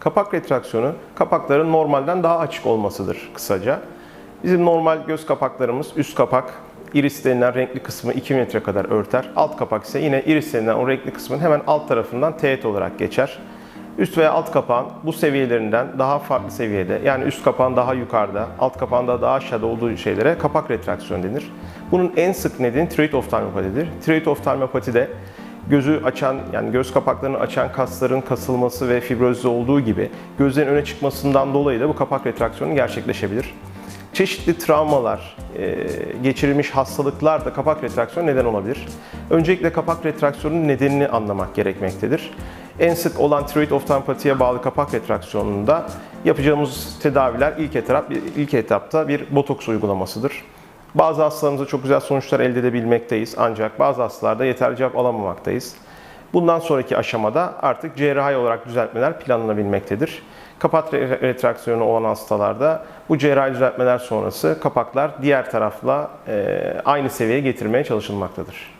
Kapak retraksiyonu kapakların normalden daha açık olmasıdır kısaca. Bizim normal göz kapaklarımız üst kapak iris denilen renkli kısmı 2 metre kadar örter. Alt kapak ise yine iris denilen o renkli kısmın hemen alt tarafından teğet olarak geçer. Üst veya alt kapağın bu seviyelerinden daha farklı seviyede yani üst kapağın daha yukarıda, alt kapağın da daha aşağıda olduğu şeylere kapak retraksiyonu denir. Bunun en sık nedeni tiroid oftalmopatidir. Tiroid oftalmopati de gözü açan yani göz kapaklarını açan kasların kasılması ve fibrozde olduğu gibi gözlerin öne çıkmasından dolayı da bu kapak retraksiyonu gerçekleşebilir. Çeşitli travmalar, e, geçirilmiş hastalıklar da kapak retraksiyonu neden olabilir. Öncelikle kapak retraksiyonunun nedenini anlamak gerekmektedir. En sık olan tiroid oftalmopatiye bağlı kapak retraksiyonunda yapacağımız tedaviler ilk etap ilk etapta bir botoks uygulamasıdır. Bazı hastalarımızda çok güzel sonuçlar elde edebilmekteyiz ancak bazı hastalarda yeterli cevap alamamaktayız. Bundan sonraki aşamada artık cerrahi olarak düzeltmeler planlanabilmektedir. Kapak re- retraksiyonu olan hastalarda bu cerrahi düzeltmeler sonrası kapaklar diğer tarafla aynı seviyeye getirmeye çalışılmaktadır.